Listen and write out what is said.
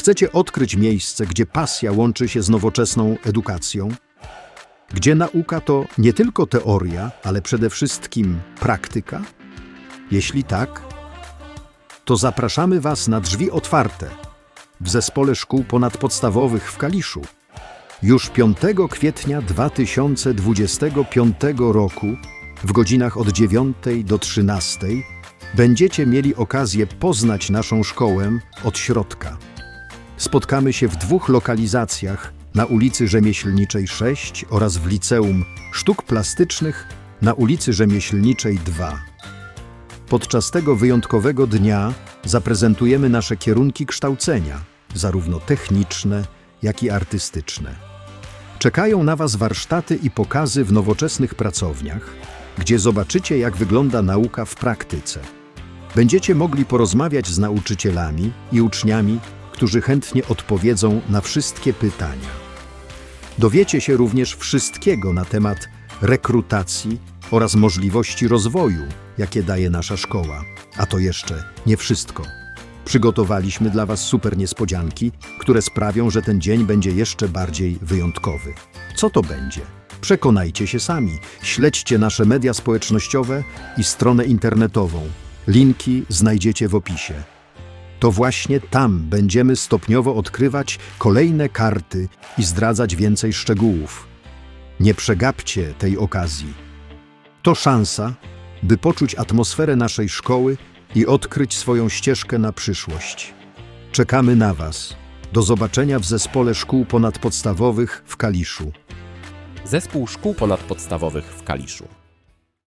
Chcecie odkryć miejsce, gdzie pasja łączy się z nowoczesną edukacją? Gdzie nauka to nie tylko teoria, ale przede wszystkim praktyka? Jeśli tak, to zapraszamy Was na drzwi otwarte w Zespole Szkół Ponadpodstawowych w Kaliszu. Już 5 kwietnia 2025 roku w godzinach od 9 do 13 będziecie mieli okazję poznać naszą szkołę od środka. Spotkamy się w dwóch lokalizacjach na ulicy Rzemieślniczej 6 oraz w Liceum Sztuk Plastycznych na ulicy Rzemieślniczej 2. Podczas tego wyjątkowego dnia zaprezentujemy nasze kierunki kształcenia, zarówno techniczne, jak i artystyczne. Czekają na Was warsztaty i pokazy w nowoczesnych pracowniach, gdzie zobaczycie, jak wygląda nauka w praktyce. Będziecie mogli porozmawiać z nauczycielami i uczniami, którzy chętnie odpowiedzą na wszystkie pytania. Dowiecie się również wszystkiego na temat rekrutacji oraz możliwości rozwoju, jakie daje nasza szkoła. A to jeszcze nie wszystko. Przygotowaliśmy dla Was super niespodzianki, które sprawią, że ten dzień będzie jeszcze bardziej wyjątkowy. Co to będzie? Przekonajcie się sami. Śledźcie nasze media społecznościowe i stronę internetową. Linki znajdziecie w opisie. To właśnie tam będziemy stopniowo odkrywać kolejne karty i zdradzać więcej szczegółów. Nie przegapcie tej okazji. To szansa, by poczuć atmosferę naszej szkoły i odkryć swoją ścieżkę na przyszłość. Czekamy na Was. Do zobaczenia w Zespole Szkół Ponadpodstawowych w Kaliszu. Zespół Szkół Ponadpodstawowych w Kaliszu.